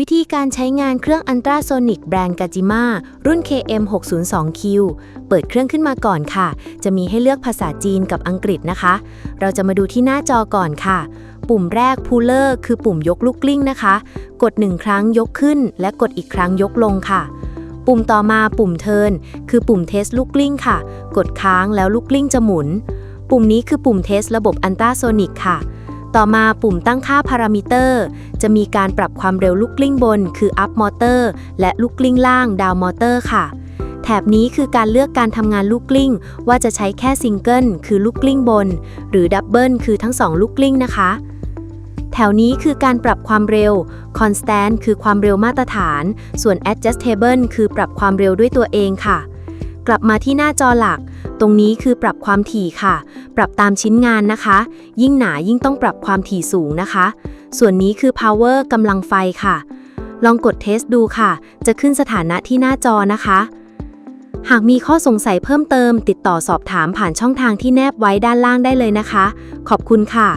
วิธีการใช้งานเครื่องอันตราโซนิกแบรนด์กาจิมารุ่น KM602Q เปิดเครื่องขึ้นมาก่อนค่ะ จะมีให้เลือกภาษาจีนกับอังกฤษนะคะ เราจะมาดูที่หน้าจอก่อนค่ะ ปุ่มแรก Puller คือปุ่มยกลูกกลิ้งนะคะ กด 1 ครั้งยกขึ้น และกดอีกครั้งยกลงค่ะ ปุ่มต่อมาปุ่ม Turn คือปุ่มเทสลูกกลิ้งค่ะ กดค้างแล้วลูกกลิ้งจะหมุน ปุ่มนี้คือปุ่มเทสระบบอันตราโซนิกค่ะ ต่อมาปุ่มตั้งค่าพารามิเตอร์ จะมีการปรับความเร็วลูกกลิ้งบน คือ up motor และลูกกลิ้งล่าง down motor ค่ะ แถบนี้คือการเลือกการทำงานลูกกลิ้ง ว่าจะใช้แค่ซิงเกิลคือลูกกลิ้งบน หรือดับเบิลคือทั้งสองลูกกลิ้งนะคะแถวนี้คือการปรับความเร็ว constant คือความเร็วมาตรฐาน ส่วน adjustable คือปรับความเร็วด้วยตัวเองค่ะ กลับมาที่หน้าจอหลัก ตรงนี้คือปรับความถี่ค่ะ ปรับตามชิ้นงานนะคะ ยิ่งหนายิ่งต้องปรับความถี่สูงนะคะ ส่วนนี้คือ power กำลังไฟค่ะ ลองกดเทสดูค่ะ จะขึ้นสถานะที่หน้าจอนะคะ หากมีข้อสงสัยเพิ่มเติม ติดต่อสอบถามผ่านช่องทางที่แนบไว้ด้านล่างได้เลยนะคะ ขอบคุณค่ะ